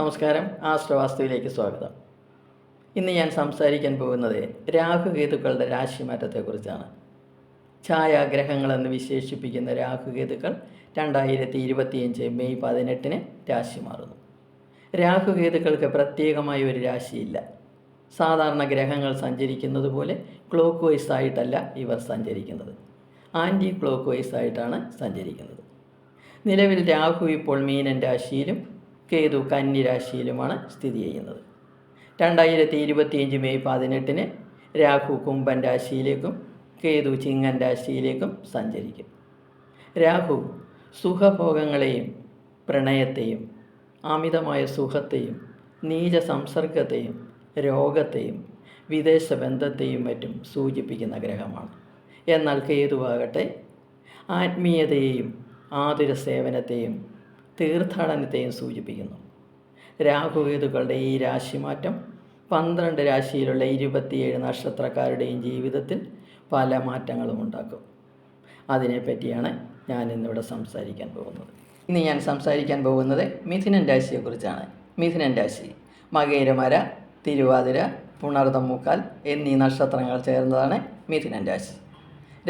നമസ്കാരം. ആശ്രവാസ്തുവിലേക്ക് സ്വാഗതം. ഇന്ന് ഞാൻ സംസാരിക്കാൻ പോകുന്നത് രാഹുകേതുക്കളുടെ രാശിമാറ്റത്തെക്കുറിച്ചാണ്. ഛായാഗ്രഹങ്ങളെന്ന് വിശേഷിപ്പിക്കുന്ന രാഹുകേതുക്കൾ രണ്ടായിരത്തി ഇരുപത്തിയഞ്ച് മെയ് പതിനെട്ടിന് രാശി മാറുന്നു രാഹുകേതുക്കൾക്ക് പ്രത്യേകമായ ഒരു രാശിയില്ല. സാധാരണ ഗ്രഹങ്ങൾ സഞ്ചരിക്കുന്നത് പോലെ ക്ലോക്ക് വൈസ് ആയിട്ടല്ല ഇവർ സഞ്ചരിക്കുന്നത്. ആന്റി ക്ലോക്ക് വൈസ് ആയിട്ടാണ് സഞ്ചരിക്കുന്നത്. നിലവിൽ രാഹു ഇപ്പോൾ മീനൻ രാശിയിലും കേതു കന്നിരാശിയിലുമാണ് സ്ഥിതി ചെയ്യുന്നത്. രണ്ടായിരത്തി ഇരുപത്തിയഞ്ച് മെയ് പതിനെട്ടിന് രാഹു കുംഭൻ രാശിയിലേക്കും കേതു ചിങ്ങൻ രാശിയിലേക്കും സഞ്ചരിക്കും. രാഹു സുഖഭോഗങ്ങളെയും പ്രണയത്തെയും അമിതമായ സുഖത്തെയും നീച സംസർഗത്തെയും രോഗത്തെയും വിദേശ ബന്ധത്തെയും മറ്റും സൂചിപ്പിക്കുന്ന ഗ്രഹമാണ്. എന്നാൽ കേതുവാകട്ടെ ആത്മീയതയെയും ആതുര സേവനത്തെയും തീർത്ഥാടനത്തെയും സൂചിപ്പിക്കുന്നു. രാഹുകേതുക്കളുടെ ഈ രാശിമാറ്റം പന്ത്രണ്ട് രാശിയിലുള്ള ഇരുപത്തിയേഴ് നക്ഷത്രക്കാരുടെയും ജീവിതത്തിൽ പല മാറ്റങ്ങളും ഉണ്ടാക്കും. അതിനെപ്പറ്റിയാണ് ഞാൻ ഇന്നിവിടെ സംസാരിക്കാൻ പോകുന്നത്. ഇന്ന് ഞാൻ സംസാരിക്കാൻ പോകുന്നത് മിഥുനൻ രാശിയെക്കുറിച്ചാണ്. മിഥുനൻ രാശി മകേരമര തിരുവാതിര പുണർതമൂക്കാൽ എന്നീ നക്ഷത്രങ്ങൾ ചേർന്നതാണ് മിഥുനൻ രാശി.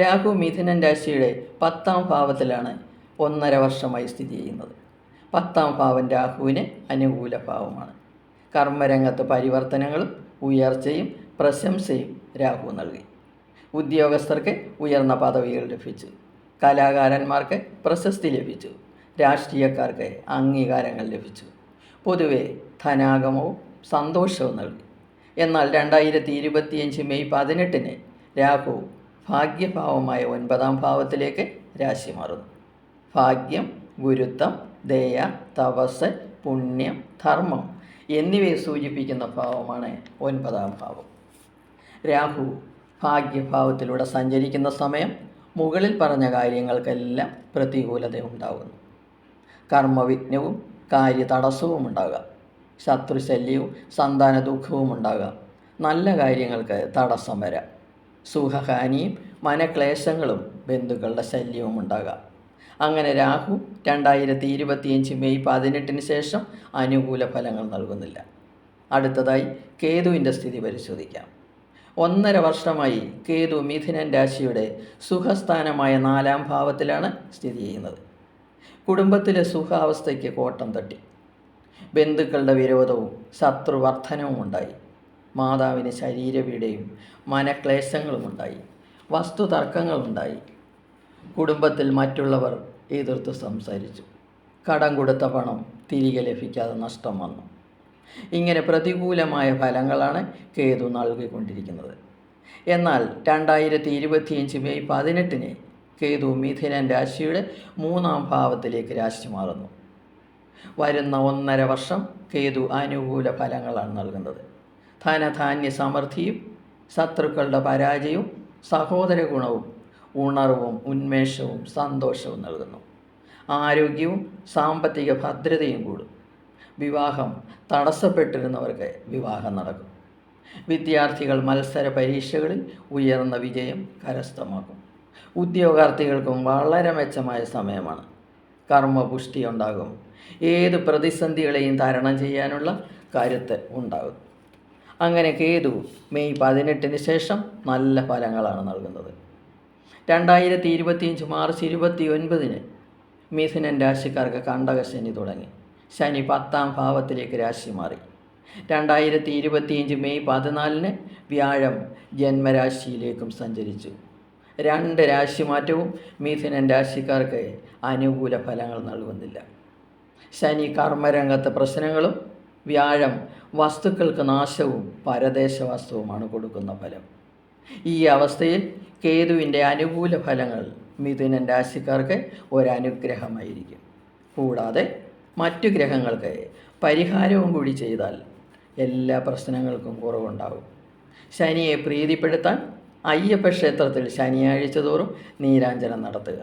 രാഹു മിഥുനൻ രാശിയുടെ പത്താം ഭാവത്തിലാണ് ഒന്നര വർഷമായി സ്ഥിതി ചെയ്യുന്നത്. പത്താം ഭാവം രാഹുവിന് അനുകൂല ഭാവമാണ്. കർമ്മരംഗത്ത് പരിവർത്തനങ്ങളും ഉയർച്ചയും പ്രശംസയും രാഹു നൽകി. ഉദ്യോഗസ്ഥർക്ക് ഉയർന്ന പദവികൾ ലഭിച്ചു. കലാകാരന്മാർക്ക് പ്രശസ്തി ലഭിച്ചു. രാഷ്ട്രീയക്കാർക്ക് അംഗീകാരങ്ങൾ ലഭിച്ചു. പൊതുവെ ധനാഗമവും സന്തോഷവും നൽകി. എന്നാൽ രണ്ടായിരത്തി ഇരുപത്തിയഞ്ച് മെയ് പതിനെട്ടിന് രാഹു ഭാഗ്യഭാവമായ ഒൻപതാം ഭാവത്തിലേക്ക് രാശി മാറുന്നു. ഭാഗ്യം ഗുരുത്വം ദയ തപസ് പുണ്യം ധർമ്മം എന്നിവയെ സൂചിപ്പിക്കുന്ന ഭാവമാണ് ഒൻപതാം ഭാവം. രാഹു ഭാഗ്യഭാവത്തിലൂടെ സഞ്ചരിക്കുന്ന സമയം മുകളിൽ പറഞ്ഞ കാര്യങ്ങൾക്കെല്ലാം പ്രതികൂലത ഉണ്ടാകുന്നു. കർമ്മവിഘ്നവും കാര്യതടസ്സവും ഉണ്ടാകാം. ശത്രുശല്യവും സന്താന ദുഃഖവും ഉണ്ടാകാം. നല്ല കാര്യങ്ങൾക്ക് തടസ്സം വരാം. സുഖഹാനിയും മനക്ലേശങ്ങളും ബന്ധുക്കളുടെ ശല്യവും ഉണ്ടാകാം. അങ്ങനെ രാഹു രണ്ടായിരത്തി ഇരുപത്തിയഞ്ച് മെയ് പതിനെട്ടിന് ശേഷം അനുകൂല ഫലങ്ങൾ നൽകുന്നില്ല. അടുത്തതായി കേതുവിന്റെ സ്ഥിതി പരിശോധിക്കാം. ഒന്നര വർഷമായി കേതു മിഥുനൻ രാശിയുടെ സുഖസ്ഥാനമായ നാലാം ഭാവത്തിലാണ് സ്ഥിതി ചെയ്യുന്നത്. കുടുംബത്തിലെ സുഖാവസ്ഥയ്ക്ക് കോട്ടം തട്ടി. ബന്ധുക്കളുടെ വിരോധവും ശത്രുവർദ്ധനവും ഉണ്ടായി. മാതാവിന് ശരീരപീഡയും മനക്ലേശങ്ങളുമുണ്ടായി. വസ്തുതർക്കങ്ങളുണ്ടായി കുടുംബത്തിൽ മറ്റുള്ളവർ എതിർത്ത് സംസാരിച്ചു. കടം കൊടുത്ത പണം തിരികെ ലഭിക്കാതെ നഷ്ടം വന്നു. ഇങ്ങനെ പ്രതികൂലമായ ഫലങ്ങളാണ് കേതു നൽകിക്കൊണ്ടിരിക്കുന്നത്. എന്നാൽ രണ്ടായിരത്തി ഇരുപത്തിയഞ്ച് മെയ് പതിനെട്ടിന് കേതു മിഥുനൻ രാശിയുടെ മൂന്നാം ഭാവത്തിലേക്ക് രാശി മാറുന്നു. വരുന്ന ഒന്നര വർഷം കേതു അനുകൂല ഫലങ്ങളാണ് നൽകുന്നത്. ധനധാന്യ സമൃദ്ധിയും ശത്രുക്കളുടെ പരാജയവും സഹോദര ഗുണവും ഉണർവും ഉന്മേഷവും സന്തോഷവും നൽകുന്നു. ആരോഗ്യവും സാമ്പത്തിക ഭദ്രതയും കൂടും. വിവാഹം തടസ്സപ്പെട്ടിരുന്നവർക്ക് വിവാഹം നടക്കും. വിദ്യാർത്ഥികൾ മത്സര പരീക്ഷകളിൽ ഉയർന്ന വിജയം കരസ്ഥമാക്കും. ഉദ്യോഗാർത്ഥികൾക്കും വളരെ മെച്ചമായ സമയമാണ്. കർമ്മപുഷ്ടി ഉണ്ടാകും. ഏത് പ്രതിസന്ധികളെയും തരണം ചെയ്യാനുള്ള കരുത്ത് ഉണ്ടാകും. അങ്ങനെ കേതു മെയ് പതിനെട്ടിന് ശേഷം നല്ല ഫലങ്ങളാണ് നൽകുന്നത്. രണ്ടായിരത്തി ഇരുപത്തിയഞ്ച് മാർച്ച് ഇരുപത്തി ഒൻപതിന് മിഥുനൻ രാശിക്കാർക്ക് കണ്ടകശനി തുടങ്ങി. ശനി പത്താം ഭാവത്തിലേക്ക് രാശി മാറി. രണ്ടായിരത്തി ഇരുപത്തിയഞ്ച് മെയ് പതിനാലിന് വ്യാഴം ജന്മരാശിയിലേക്കും സഞ്ചരിച്ചു. രണ്ട് രാശി മാറ്റവും മിഥുനൻ രാശിക്കാർക്ക് അനുകൂല ഫലങ്ങൾ നൽകുന്നില്ല. ശനി കർമ്മരംഗത്ത് പ്രശ്നങ്ങളും വ്യാഴം വസ്തുക്കൾക്ക് നാശവും പരദേശവാസവുമാണ് കൊടുക്കുന്ന ഫലം. ഈ അവസ്ഥയിൽ കേതുവിന്റെ അനുകൂല ഫലങ്ങൾ മിഥുനൻ രാശിക്കാർക്ക് ഒരനുഗ്രഹമായിരിക്കും. കൂടാതെ മറ്റു ഗ്രഹങ്ങൾക്ക് പരിഹാരവും കൂടി ചെയ്താൽ എല്ലാ പ്രശ്നങ്ങൾക്കും കുറവുണ്ടാകും ശനിയെ പ്രീതിപ്പെടുത്താൻ അയ്യപ്പ ക്ഷേത്രത്തിൽ ശനിയാഴ്ച തോറും നീരാഞ്ജനം നടത്തുക.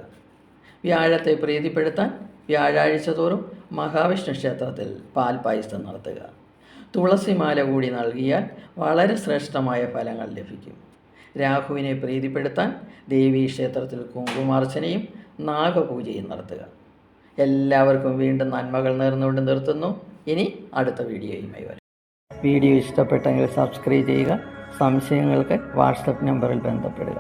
വ്യാഴത്തെ പ്രീതിപ്പെടുത്താൻ വ്യാഴാഴ്ച തോറും മഹാവിഷ്ണു ക്ഷേത്രത്തിൽ പാൽപായസം നടത്തുക. തുളസിമാല കൂടി നൽകിയാൽ വളരെ ശ്രേഷ്ഠമായ ഫലങ്ങൾ ലഭിക്കും. രാഹുവിനെ പ്രീതിപ്പെടുത്താൻ ദേവീ ക്ഷേത്രത്തിൽ കുങ്കുമാർച്ചനയും നാഗപൂജയും നടത്തുക. എല്ലാവർക്കും വീണ്ടും നന്മകൾ നേർന്നുകൊണ്ട് നിർത്തുന്നു. ഇനി അടുത്ത വീഡിയോയുമായി വരാം. വീഡിയോ ഇഷ്ടപ്പെട്ടെങ്കിൽ സബ്സ്ക്രൈബ് ചെയ്യുക സംശയങ്ങൾക്ക് വാട്സപ്പ് നമ്പറിൽ ബന്ധപ്പെടുക.